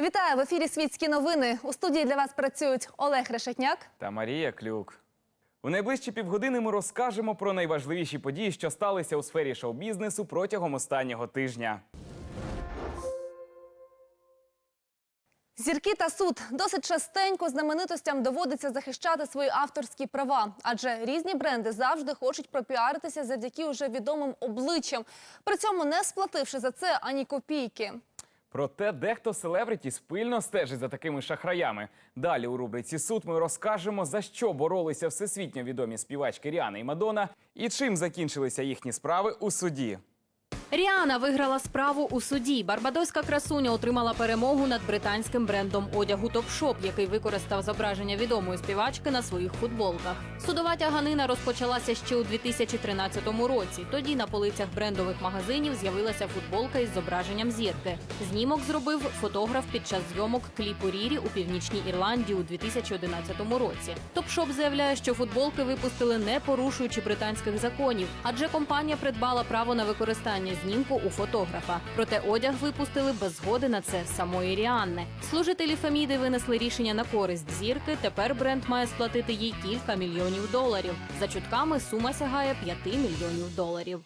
Вітаю в ефірі Світські новини. У студії для вас працюють Олег Решетняк. та Марія Клюк. У найближчі півгодини ми розкажемо про найважливіші події, що сталися у сфері шоу-бізнесу протягом останнього тижня. Зірки та суд досить частенько знаменитостям доводиться захищати свої авторські права, адже різні бренди завжди хочуть пропіаритися завдяки уже відомим обличчям, при цьому не сплативши за це ані копійки. Проте дехто селебриті спильно стежить за такими шахраями. Далі у рубриці Суд ми розкажемо, за що боролися всесвітньо відомі співачки Ріана і Мадона і чим закінчилися їхні справи у суді. Ріана виграла справу у суді. Барбадоська красуня отримала перемогу над британським брендом одягу Топшоп, який використав зображення відомої співачки на своїх футболках. Судова тяганина розпочалася ще у 2013 році. Тоді на полицях брендових магазинів з'явилася футболка із зображенням зірки. Знімок зробив фотограф під час зйомок кліпу Рірі у північній Ірландії у 2011 році. Топшоп заявляє, що футболки випустили не порушуючи британських законів, адже компанія придбала право на використання знімку у фотографа. Проте одяг випустили без згоди на це самої Ріанни. Служителі Феміди винесли рішення на користь зірки. Тепер бренд має сплатити їй кілька мільйонів доларів. За чутками сума сягає 5 мільйонів доларів.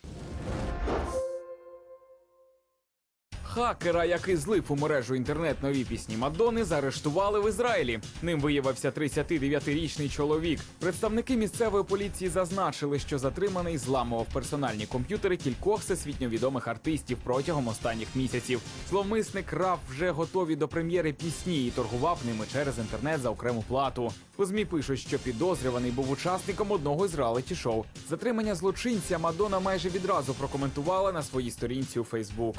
Хакера, який злив у мережу інтернет нові пісні Мадонни, заарештували в Ізраїлі. Ним виявився 39-річний чоловік. Представники місцевої поліції зазначили, що затриманий зламував персональні комп'ютери кількох всесвітньо відомих артистів протягом останніх місяців. Зловмисник крав вже готові до прем'єри пісні і торгував ними через інтернет за окрему плату. У змі пишуть, що підозрюваний був учасником одного з реаліті шоу. Затримання злочинця Мадонна майже відразу прокоментувала на своїй сторінці у Фейсбук.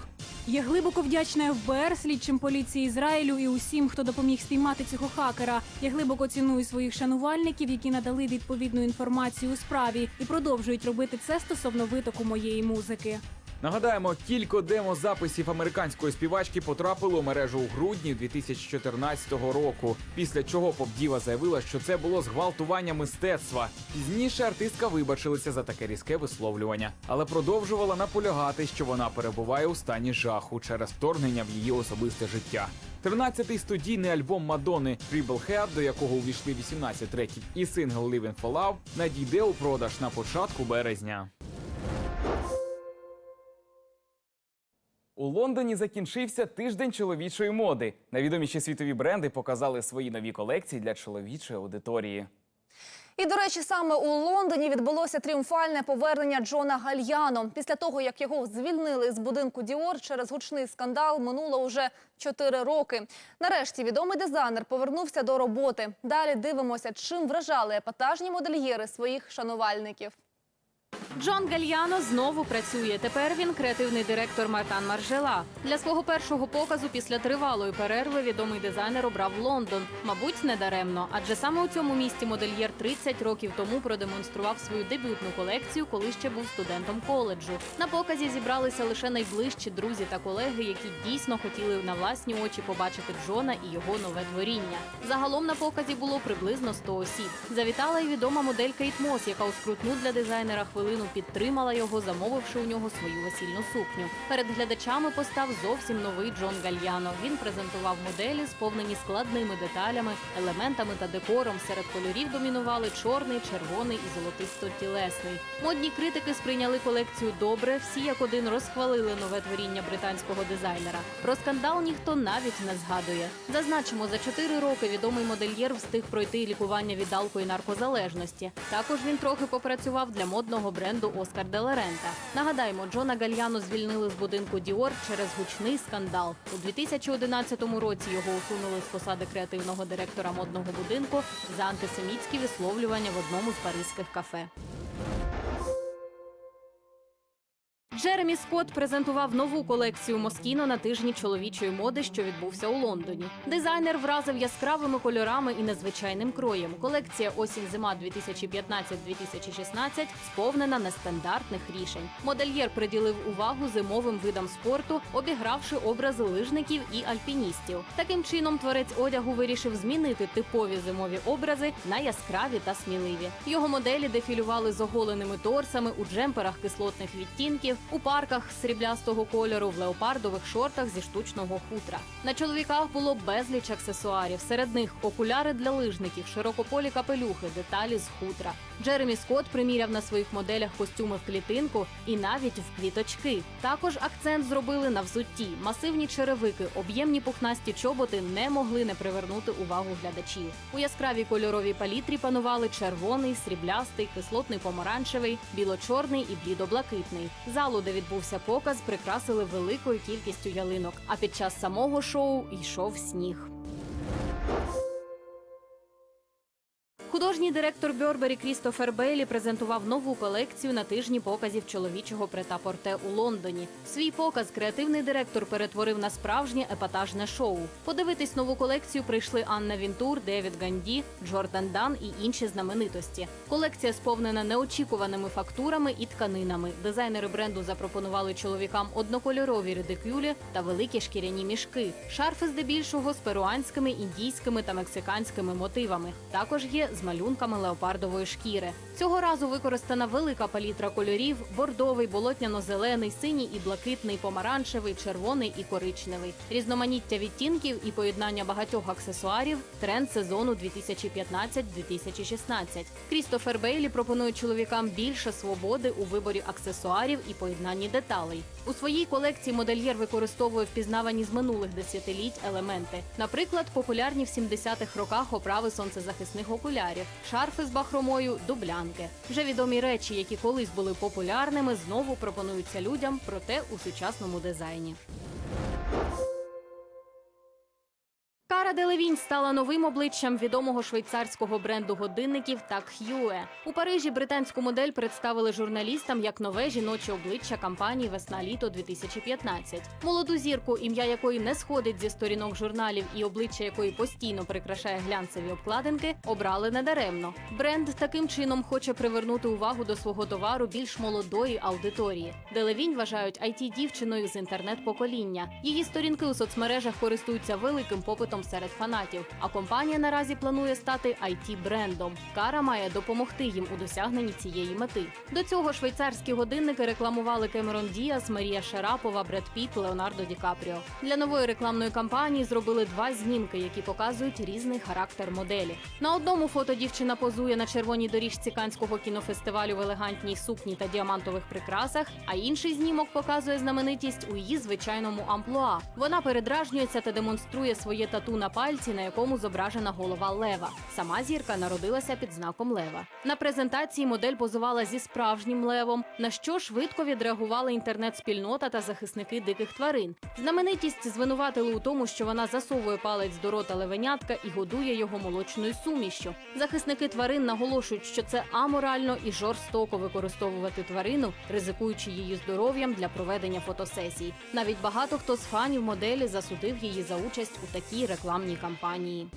Я глибоко вдячна ФБР, слідчим поліції Ізраїлю і усім, хто допоміг спіймати цього хакера. Я глибоко ціную своїх шанувальників, які надали відповідну інформацію у справі і продовжують робити це стосовно витоку моєї музики. Нагадаємо, кілька демозаписів американської співачки потрапили у мережу у грудні 2014 року. Після чого Попдіва заявила, що це було зґвалтування мистецтва. Пізніше артистка вибачилася за таке різке висловлювання, але продовжувала наполягати, що вона перебуває у стані жаху через вторгнення в її особисте життя. 13-й студійний альбом Мадонни Triple Head, до якого увійшли 18 треків, і сингл Living for Love надійде у продаж на початку березня. У Лондоні закінчився тиждень чоловічої моди. Найвідоміші світові бренди показали свої нові колекції для чоловічої аудиторії. І, до речі, саме у Лондоні відбулося тріумфальне повернення Джона Гальяно. Після того, як його звільнили з будинку Діор через гучний скандал, минуло уже 4 роки. Нарешті відомий дизайнер повернувся до роботи. Далі дивимося, чим вражали епатажні модельєри своїх шанувальників. Джон Гальяно знову працює. Тепер він креативний директор Мартан Маржела. Для свого першого показу після тривалої перерви відомий дизайнер обрав Лондон. Мабуть, не даремно, адже саме у цьому місті модельєр 30 років тому продемонстрував свою дебютну колекцію, коли ще був студентом коледжу. На показі зібралися лише найближчі друзі та колеги, які дійсно хотіли на власні очі побачити Джона і його нове творіння. Загалом на показі було приблизно 100 осіб. Завітала й відома модель Кейт Мос, яка у скрутну для дизайнера хвилину підтримала його, замовивши у нього свою весільну сукню. Перед глядачами постав зовсім новий Джон Гальяно. Він презентував моделі, сповнені складними деталями, елементами та декором. Серед кольорів домінували чорний, червоний і золотисто-тілесний. Модні критики сприйняли колекцію добре. Всі як один розхвалили нове творіння британського дизайнера. Про скандал ніхто навіть не згадує. Зазначимо, за чотири роки відомий модельєр встиг пройти лікування від алко- і наркозалежності. Також він трохи попрацював для модного бренду Оскар де ла Нагадаємо, Джона Гальяно звільнили з будинку Діор через гучний скандал. У 2011 році його усунули з посади креативного директора модного будинку за антисемітські висловлювання в одному з паризьких кафе. Джеремі Скотт презентував нову колекцію Москіно на тижні чоловічої моди, що відбувся у Лондоні. Дизайнер вразив яскравими кольорами і незвичайним кроєм. Колекція осінь-зима 2015-2016 сповнена нестандартних рішень. Модельєр приділив увагу зимовим видам спорту, обігравши образи лижників і альпіністів. Таким чином, творець одягу вирішив змінити типові зимові образи на яскраві та сміливі. Його моделі дефілювали з оголеними торсами у джемперах кислотних відтінків, у парках сріблястого кольору, в леопардових шортах зі штучного хутра. На чоловіках було безліч аксесуарів. Серед них окуляри для лижників, широкополі капелюхи, деталі з хутра. Джеремі Скотт приміряв на своїх моделях костюми в клітинку і навіть в квіточки. Також акцент зробили на взутті. Масивні черевики, об'ємні пухнасті чоботи не могли не привернути увагу глядачів. У яскравій кольоровій палітрі панували червоний, сріблястий, кислотний помаранчевий, біло-чорний і блідо-блакитний. Залу, де відбувся показ, прикрасили великою кількістю ялинок. А під час самого шоу йшов сніг. Художній директор Бьорбері Крістофер Бейлі презентував нову колекцію на тижні показів чоловічого претапорте у Лондоні. Свій показ креативний директор перетворив на справжнє епатажне шоу. Подивитись нову колекцію прийшли Анна Вінтур, Девід Ганді, Джордан Дан і інші знаменитості. Колекція сповнена неочікуваними фактурами і тканинами. Дизайнери бренду запропонували чоловікам однокольорові редикюлі та великі шкіряні мішки. Шарфи здебільшого з перуанськими, індійськими та мексиканськими мотивами. Також є з малюнками леопардової шкіри. Цього разу використана велика палітра кольорів: бордовий, болотняно-зелений, синій і блакитний, помаранчевий, червоний і коричневий. Різноманіття відтінків і поєднання багатьох аксесуарів тренд сезону 2015-2016. Крістофер Бейлі пропонує чоловікам більше свободи у виборі аксесуарів і поєднанні деталей. У своїй колекції модельєр використовує впізнавані з минулих десятиліть елементи. Наприклад, популярні в 70-х роках оправи сонцезахисних окулярів, шарфи з бахромою, дублянки. Вже відомі речі, які колись були популярними, знову пропонуються людям, проте у сучасному дизайні. Делевінь стала новим обличчям відомого швейцарського бренду годинників Так Х'юе. У Парижі британську модель представили журналістам як нове жіноче обличчя кампанії Весна-літо 2015. Молоду зірку, ім'я якої не сходить зі сторінок журналів і обличчя якої постійно прикрашає глянцеві обкладинки, обрали недаремно. Бренд таким чином хоче привернути увагу до свого товару більш молодої аудиторії. Делевінь вважають it дівчиною з інтернет-покоління. Її сторінки у соцмережах користуються великим попитом серед фанатів. А компанія наразі планує стати it брендом Кара має допомогти їм у досягненні цієї мети. До цього швейцарські годинники рекламували Кемерон Діас, Марія Шарапова, Бред Піт, Леонардо Ді Капріо. Для нової рекламної кампанії зробили два знімки, які показують різний характер моделі. На одному фото дівчина позує на червоній доріжці канського кінофестивалю в елегантній сукні та діамантових прикрасах. А інший знімок показує знаменитість у її звичайному амплуа. Вона передражнюється та демонструє своє тату на пальці, на якому зображена голова лева. Сама зірка народилася під знаком лева. На презентації модель позувала зі справжнім левом, на що швидко відреагувала інтернет-спільнота та захисники диких тварин. Знаменитість звинуватили у тому, що вона засовує палець до рота левенятка і годує його молочною сумішю. Захисники тварин наголошують, що це аморально і жорстоко використовувати тварину, ризикуючи її здоров'ям для проведення фотосесій. Навіть багато хто з фанів моделі засудив її за участь у такій рекламній кампанії.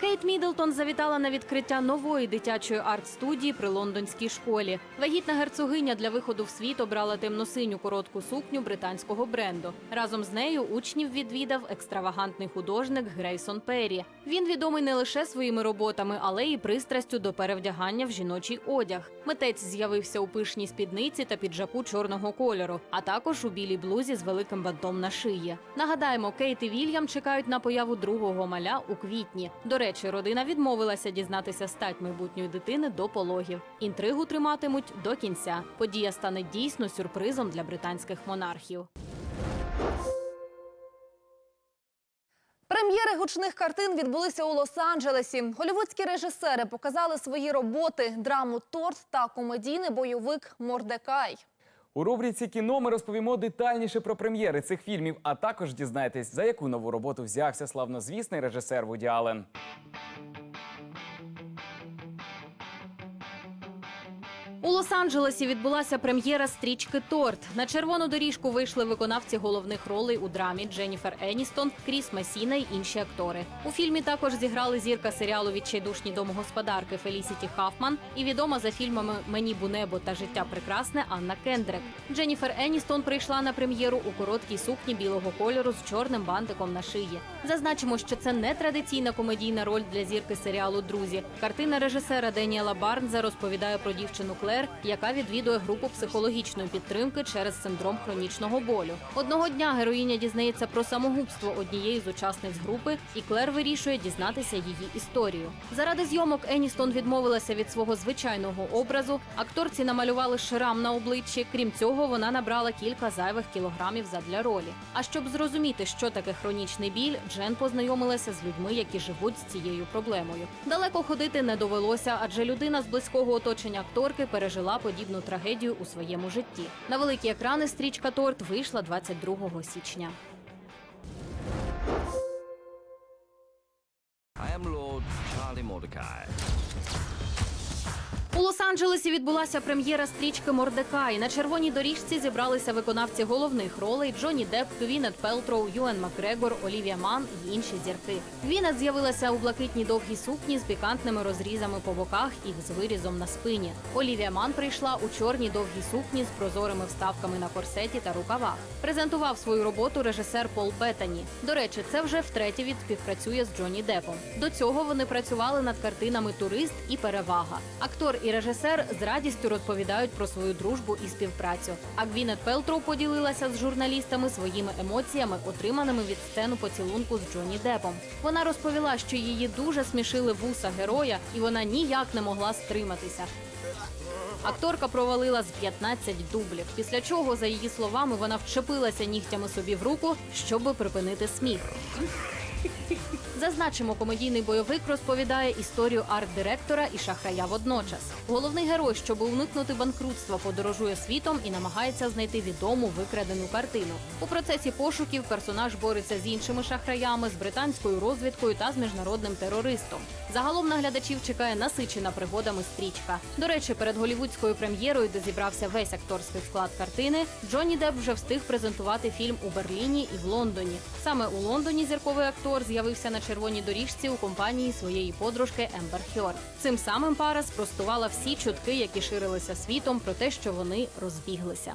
Кейт Міддлтон завітала на відкриття нової дитячої арт-студії при лондонській школі. Вагітна герцогиня для виходу в світ обрала темно-синю коротку сукню британського бренду. Разом з нею учнів відвідав екстравагантний художник Грейсон Перрі. Він відомий не лише своїми роботами, але й пристрастю до перевдягання в жіночий одяг. Митець з'явився у пишній спідниці та піджаку чорного кольору, а також у білій блузі з великим бантом на шиї. Нагадаємо, Кейт і Вільям чекають на появу другого маля у квітні. До речі, родина відмовилася дізнатися стать майбутньої дитини до пологів. Інтригу триматимуть до кінця. Подія стане дійсно сюрпризом для британських монархів. Прем'єри гучних картин відбулися у Лос-Анджелесі. Голівудські режисери показали свої роботи: драму Торт та комедійний бойовик Мордекай. У рубриці кіно ми розповімо детальніше про прем'єри цих фільмів, а також дізнаєтесь, за яку нову роботу взявся славнозвісний режисер Вуді Аллен. У Лос-Анджелесі відбулася прем'єра стрічки Торт. На червону доріжку вийшли виконавці головних ролей у драмі Дженніфер Еністон, Кріс Масіна й інші актори. У фільмі також зіграли зірка серіалу Відчайдушні домогосподарки Фелісіті Хафман і відома за фільмами Мені Бунебо та Життя прекрасне Анна Кендрек. Дженніфер Еністон прийшла на прем'єру у короткій сукні білого кольору з чорним бантиком на шиї. Зазначимо, що це не традиційна комедійна роль для зірки серіалу Друзі. Картина режисера Деніела Барнза розповідає про дівчину Клер, режисер, яка відвідує групу психологічної підтримки через синдром хронічного болю. Одного дня героїня дізнається про самогубство однієї з учасниць групи, і Клер вирішує дізнатися її історію. Заради зйомок Еністон відмовилася від свого звичайного образу. Акторці намалювали шрам на обличчі. Крім цього, вона набрала кілька зайвих кілограмів задля ролі. А щоб зрозуміти, що таке хронічний біль, Джен познайомилася з людьми, які живуть з цією проблемою. Далеко ходити не довелося, адже людина з близького оточення акторки пережила подібну трагедію у своєму житті. На великі екрани стрічка торт вийшла 22 січня. I am Lord Charlie Mordecai. У Лос-Анджелесі відбулася прем'єра стрічки Мордекай. На червоній доріжці зібралися виконавці головних ролей Джонні Депп, Гвінет Пелтроу, Юен Макгрегор, Олівія Ман і інші зірки. Гвінет з'явилася у блакитній довгій сукні з пікантними розрізами по боках і з вирізом на спині. Олівія Ман прийшла у чорній довгій сукні з прозорими вставками на корсеті та рукавах. Презентував свою роботу режисер Пол Беттані. До речі, це вже втретє він співпрацює з Джонні Депом. До цього вони працювали над картинами Турист і Перевага. Актор і режисер з радістю розповідають про свою дружбу і співпрацю. А Гвінет Пелтроу поділилася з журналістами своїми емоціями, отриманими від сцену поцілунку з Джонні Депом. Вона розповіла, що її дуже смішили вуса героя, і вона ніяк не могла стриматися. Акторка провалила з 15 дублів. Після чого, за її словами, вона вчепилася нігтями собі в руку, щоб припинити сміх. Зазначимо, комедійний бойовик розповідає історію арт-директора і шахрая водночас. Головний герой, щоб уникнути банкрутства, подорожує світом і намагається знайти відому викрадену картину. У процесі пошуків персонаж бореться з іншими шахраями, з британською розвідкою та з міжнародним терористом. Загалом на глядачів чекає насичена пригодами стрічка. До речі, перед голівудською прем'єрою, де зібрався весь акторський склад картини, Джонні Депп вже встиг презентувати фільм у Берліні і в Лондоні. Саме у Лондоні зірковий актор з'явився на червоній доріжці у компанії своєї подружки Ембер Хьор. Цим самим пара спростувала всі чутки, які ширилися світом про те, що вони розбіглися.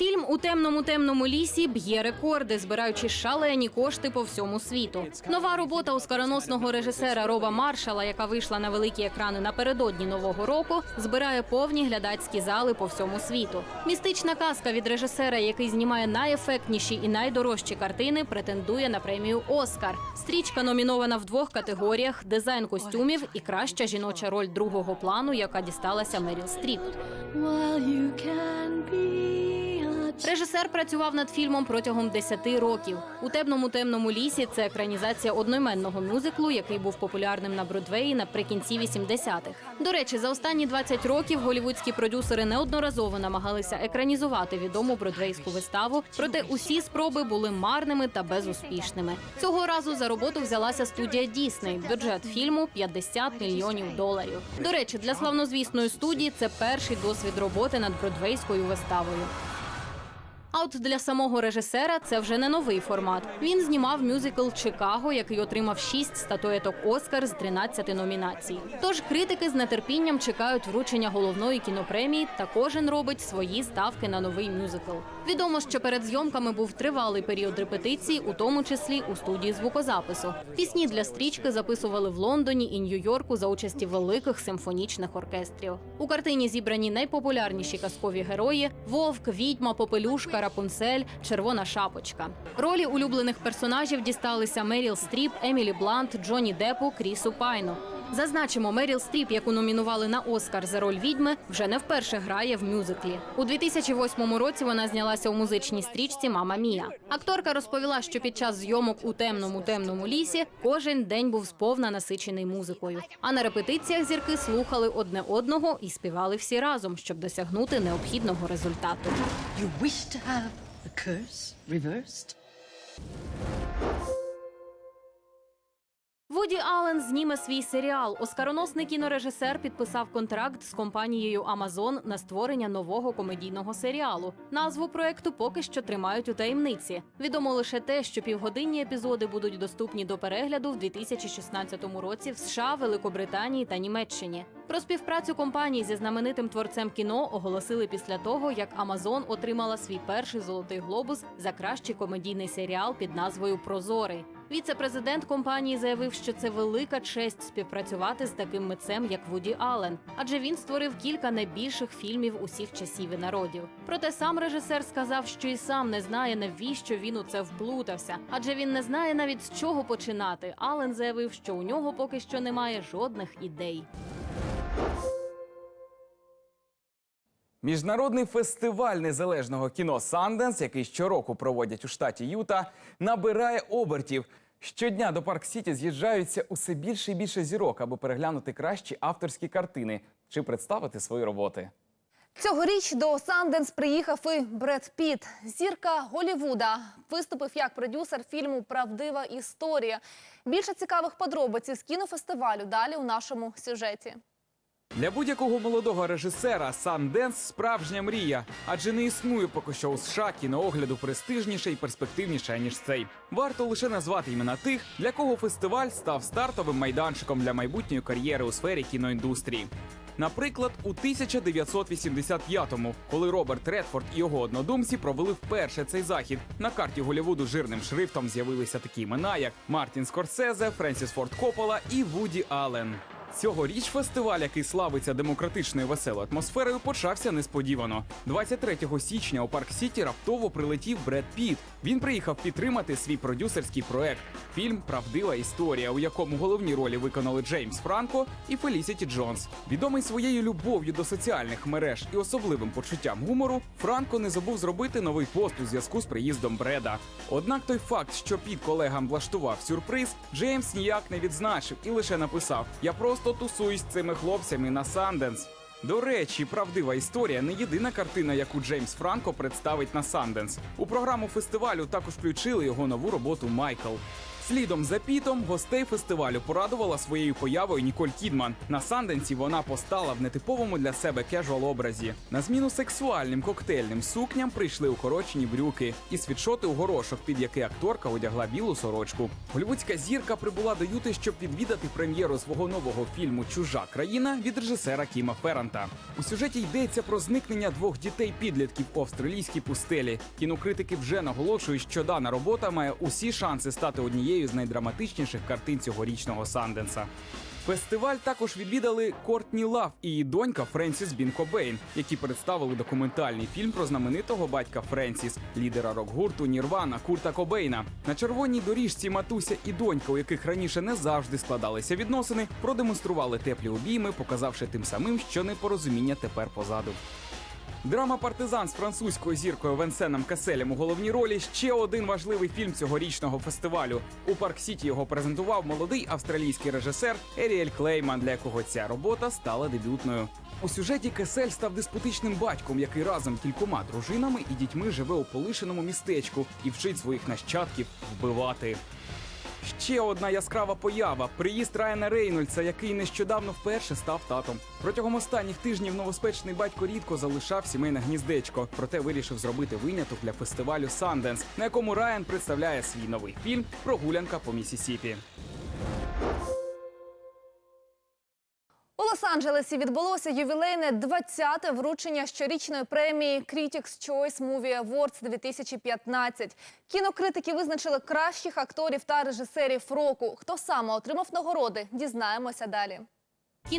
Фільм у темному темному лісі б'є рекорди, збираючи шалені кошти по всьому світу. Нова робота оскароносного режисера Роба Маршала, яка вийшла на великі екрани напередодні нового року, збирає повні глядацькі зали по всьому світу. Містична казка від режисера, який знімає найефектніші і найдорожчі картини, претендує на премію Оскар. Стрічка номінована в двох категоріях: дизайн костюмів і краща жіноча роль другого плану, яка дісталася Меріл Стріп. Режисер працював над фільмом протягом 10 років. У темному темному лісі це екранізація одноіменного мюзиклу, який був популярним на Бродвеї наприкінці 80-х. До речі, за останні 20 років голівудські продюсери неодноразово намагалися екранізувати відому бродвейську виставу, проте усі спроби були марними та безуспішними. Цього разу за роботу взялася студія Дісней. Бюджет фільму 50 мільйонів доларів. До речі, для славнозвісної студії це перший досвід роботи над бродвейською виставою. А от для самого режисера це вже не новий формат. Він знімав мюзикл Чикаго, який отримав 6 статуеток Оскар з 13 номінацій. Тож критики з нетерпінням чекають вручення головної кінопремії, та кожен робить свої ставки на новий мюзикл. Відомо, що перед зйомками був тривалий період репетицій, у тому числі у студії звукозапису. Пісні для стрічки записували в Лондоні і Нью-Йорку за участі великих симфонічних оркестрів. У картині зібрані найпопулярніші казкові герої: вовк, відьма, попелюшка, рапунцель, червона шапочка. Ролі улюблених персонажів дісталися Меріл Стріп, Емілі Блант, Джонні Депу, Крісу Пайну. Зазначимо, Меріл Стріп, яку номінували на Оскар за роль відьми, вже не вперше грає в мюзиклі. У 2008 році вона знялася у музичній стрічці Мама Мія. Акторка розповіла, що під час зйомок у темному темному лісі кожен день був сповна насичений музикою. А на репетиціях зірки слухали одне одного і співали всі разом, щоб досягнути необхідного результату. You wish to have the curse reversed? Вуді Аллен зніме свій серіал. Оскароносний кінорежисер підписав контракт з компанією Amazon на створення нового комедійного серіалу. Назву проекту поки що тримають у таємниці. Відомо лише те, що півгодинні епізоди будуть доступні до перегляду в 2016 році в США, Великобританії та Німеччині. Про співпрацю компаній зі знаменитим творцем кіно оголосили після того, як Amazon отримала свій перший золотий глобус за кращий комедійний серіал під назвою Прозорий. Віце-президент компанії заявив, що це велика честь співпрацювати з таким митцем, як Вуді Аллен, адже він створив кілька найбільших фільмів усіх часів і народів. Проте сам режисер сказав, що і сам не знає, навіщо він у це вплутався, адже він не знає навіть з чого починати. Аллен заявив, що у нього поки що немає жодних ідей. Міжнародний фестиваль незалежного кіно Санденс, який щороку проводять у штаті Юта, набирає обертів. Щодня до Парк Сіті з'їжджаються усе більше і більше зірок, аби переглянути кращі авторські картини чи представити свої роботи. Цьогоріч до Санденс приїхав і Бред Піт, зірка Голівуда. Виступив як продюсер фільму Правдива історія. Більше цікавих подробиць із кінофестивалю далі у нашому сюжеті. Для будь-якого молодого режисера Санденс справжня мрія, адже не існує поки що у США кіноогляду престижніше і перспективніше ніж цей. Варто лише назвати імена тих, для кого фестиваль став стартовим майданчиком для майбутньої кар'єри у сфері кіноіндустрії. Наприклад, у 1985-му, коли Роберт Редфорд і його однодумці провели вперше цей захід, на карті Голлівуду жирним шрифтом з'явилися такі імена, як Мартін Скорсезе, Френсіс Форд Коппола і Вуді Аллен. Цьогоріч фестиваль, який славиться демократичною веселою атмосферою, почався несподівано. 23 січня у Парк Сіті раптово прилетів Бред Піт. Він приїхав підтримати свій продюсерський проект фільм Правдива історія, у якому головні ролі виконали Джеймс Франко і Фелісіті Джонс. Відомий своєю любов'ю до соціальних мереж і особливим почуттям гумору, Франко не забув зробити новий пост у зв'язку з приїздом Бреда. Однак той факт, що Піт колегам влаштував сюрприз, Джеймс ніяк не відзначив і лише написав: Я просто тусуюсь з цими хлопцями на Санденс. До речі, правдива історія не єдина картина, яку Джеймс Франко представить на Санденс. У програму фестивалю також включили його нову роботу Майкл. Слідом за Пітом гостей фестивалю порадувала своєю появою Ніколь Кідман. На Санденсі вона постала в нетиповому для себе кежуал образі. На зміну сексуальним коктейльним сукням прийшли укорочені брюки і світшоти у горошок, під який акторка одягла білу сорочку. Голівудська зірка прибула до Юти, щоб відвідати прем'єру свого нового фільму Чужа країна від режисера Кіма Ферранта. У сюжеті йдеться про зникнення двох дітей-підлітків у австралійській пустелі. Кінокритики вже наголошують, що дана робота має усі шанси стати однією з найдраматичніших картин цьогорічного Санденса. Фестиваль також відвідали Кортні Лав і її донька Френсіс Бін Кобейн, які представили документальний фільм про знаменитого батька Френсіс, лідера рок-гурту Нірвана Курта Кобейна. На червоній доріжці матуся і донька, у яких раніше не завжди складалися відносини, продемонстрували теплі обійми, показавши тим самим, що непорозуміння тепер позаду. Драма Партизан з французькою зіркою Венсеном Каселем у головній ролі ще один важливий фільм цьогорічного фестивалю. У Парк Сіті його презентував молодий австралійський режисер Еріель Клейман, для якого ця робота стала дебютною. У сюжеті Кесель став деспотичним батьком, який разом кількома дружинами і дітьми живе у полишеному містечку і вчить своїх нащадків вбивати. Ще одна яскрава поява приїзд Райана Рейнольдса, який нещодавно вперше став татом. Протягом останніх тижнів новоспечний батько рідко залишав сімейне гніздечко, проте вирішив зробити виняток для фестивалю Санденс, на якому Райан представляє свій новий фільм Прогулянка по Місісіпі. Лос-Анджелесі відбулося ювілейне 20-те вручення щорічної премії Critics' Choice Movie Awards 2015. Кінокритики визначили кращих акторів та режисерів року. Хто саме отримав нагороди, дізнаємося далі.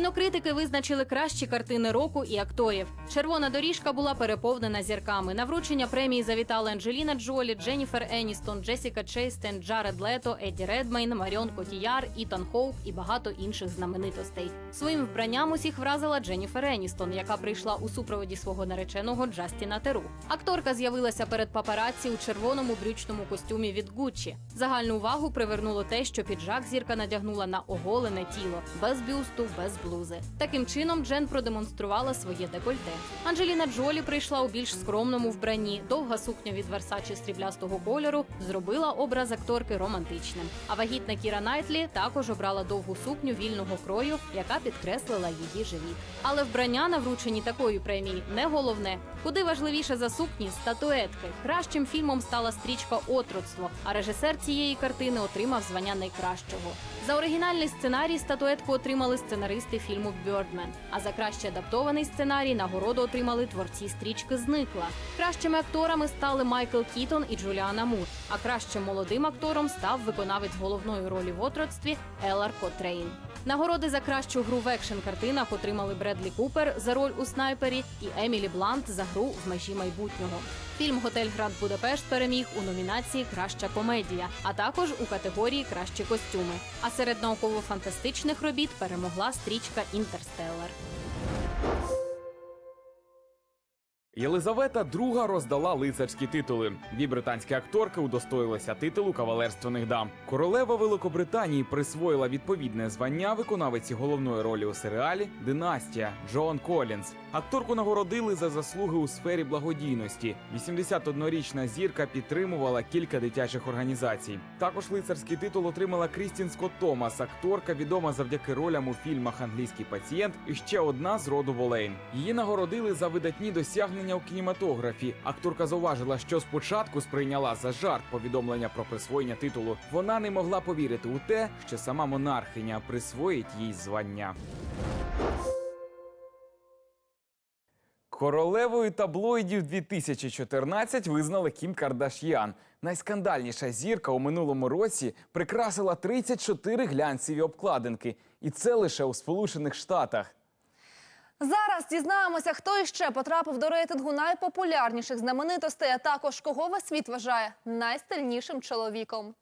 Кінокритики визначили кращі картини року і акторів. Червона доріжка була переповнена зірками. На вручення премії завітали Анджеліна Джолі, Дженніфер Еністон, Джесіка Чейстен, Джаред Лето, Едді Редмейн, Маріон Котіяр, Ітан Хоук і багато інших знаменитостей. Своїм вбранням усіх вразила Дженніфер Еністон, яка прийшла у супроводі свого нареченого Джастіна Теру. Акторка з'явилася перед папараці у червоному брючному костюмі від Гуччі. Загальну увагу привернуло те, що піджак зірка надягнула на оголене тіло без бюсту, без блузи. Таким чином Джен продемонструвала своє декольте. Анджеліна Джолі прийшла у більш скромному вбранні. Довга сукня від Versace стріблястого кольору зробила образ акторки романтичним. А вагітна Кіра Найтлі також обрала довгу сукню вільного крою, яка підкреслила її живіт. Але вбрання на врученні такої премії не головне. Куди важливіше за сукні статуетки. Кращим фільмом стала стрічка Отроцтво, а режисер цієї картини отримав звання найкращого. За оригінальний сценарій статуетку отримали сценаристи фільму Бьордмен. А за краще адаптований сценарій нагороду отримали творці стрічки Зникла. Кращими акторами стали Майкл Кітон і Джуліана Мур. А кращим молодим актором став виконавець головної ролі в отроцтві Елар Котрейн. Нагороди за кращу гру в екшн картинах отримали Бредлі Купер за роль у снайпері і Емілі Блант за гру в межі майбутнього. Фільм Готель Гранд Будапешт переміг у номінації Краща комедія, а також у категорії Кращі костюми. А серед науково-фантастичних робіт перемогла стрічка Інтерстеллар. Єлизавета II роздала лицарські титули. Дві британські акторки удостоїлися титулу кавалерственних дам. Королева Великобританії присвоїла відповідне звання виконавиці головної ролі у серіалі Династія Джон Колінз. Акторку нагородили за заслуги у сфері благодійності. 81-річна зірка підтримувала кілька дитячих організацій. Також лицарський титул отримала Крістін Скотт Томас, акторка відома завдяки ролям у фільмах Англійський пацієнт і ще одна з роду Волейн. Її нагородили за видатні досягнення у кінематографі. Акторка зауважила, що спочатку сприйняла за жарт повідомлення про присвоєння титулу. Вона не могла повірити у те, що сама монархиня присвоїть їй звання. Королевою таблоїдів 2014 визнали Кім Кардаш'ян. Найскандальніша зірка у минулому році прикрасила 34 глянцеві обкладинки, і це лише у Сполучених Штатах. Зараз дізнаємося, хто іще потрапив до рейтингу найпопулярніших знаменитостей, а також кого весь світ вважає найстильнішим чоловіком.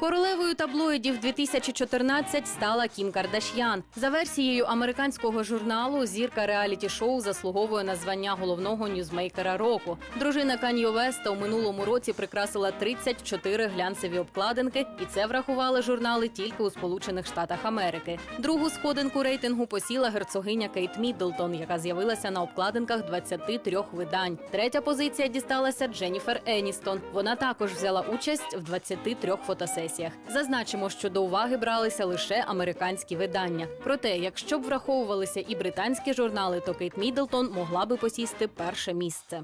Королевою таблоїдів 2014 стала Кім Кардаш'ян. За версією американського журналу, зірка реаліті-шоу заслуговує на звання головного ньюзмейкера року. Дружина Каньо Веста у минулому році прикрасила 34 глянцеві обкладинки, і це врахували журнали тільки у Сполучених Штатах Америки. Другу сходинку рейтингу посіла герцогиня Кейт Міддлтон, яка з'явилася на обкладинках 23 видань. Третя позиція дісталася Дженніфер Еністон. Вона також взяла участь в 23 фотосесіях. Зазначимо, що до уваги бралися лише американські видання. Проте, якщо б враховувалися і британські журнали, то Кейт Міддлтон могла би посісти перше місце.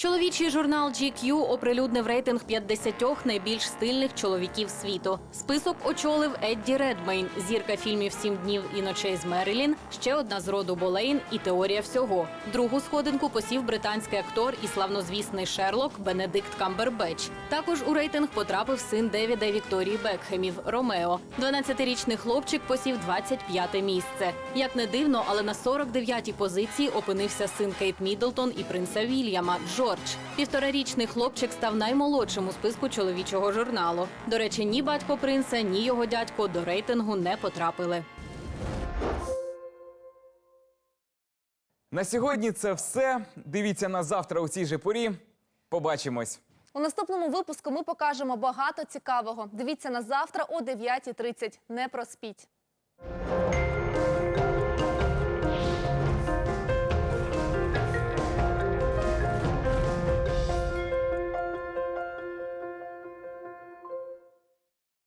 Чоловічий журнал GQ оприлюднив рейтинг 50 найбільш стильних чоловіків світу. Список очолив Едді Редмейн, зірка фільмів «Сім днів і ночей з Мерилін, ще одна з роду Болейн і Теорія всього. Другу сходинку посів британський актор і славнозвісний Шерлок Бенедикт Камбербеч. Також у рейтинг потрапив син Девіда Вікторії Бекхемів Ромео. 12-річний хлопчик посів 25 місце. Як не дивно, але на 49-й позиції опинився син Кейт Міддлтон і принца Вільяма Джордж. Півторарічний хлопчик став наймолодшим у списку чоловічого журналу. До речі, ні батько принца, ні його дядько до рейтингу не потрапили. На сьогодні це все. Дивіться нас завтра у цій же порі. Побачимось. У наступному випуску ми покажемо багато цікавого. Дивіться на завтра о 9.30. Не проспіть.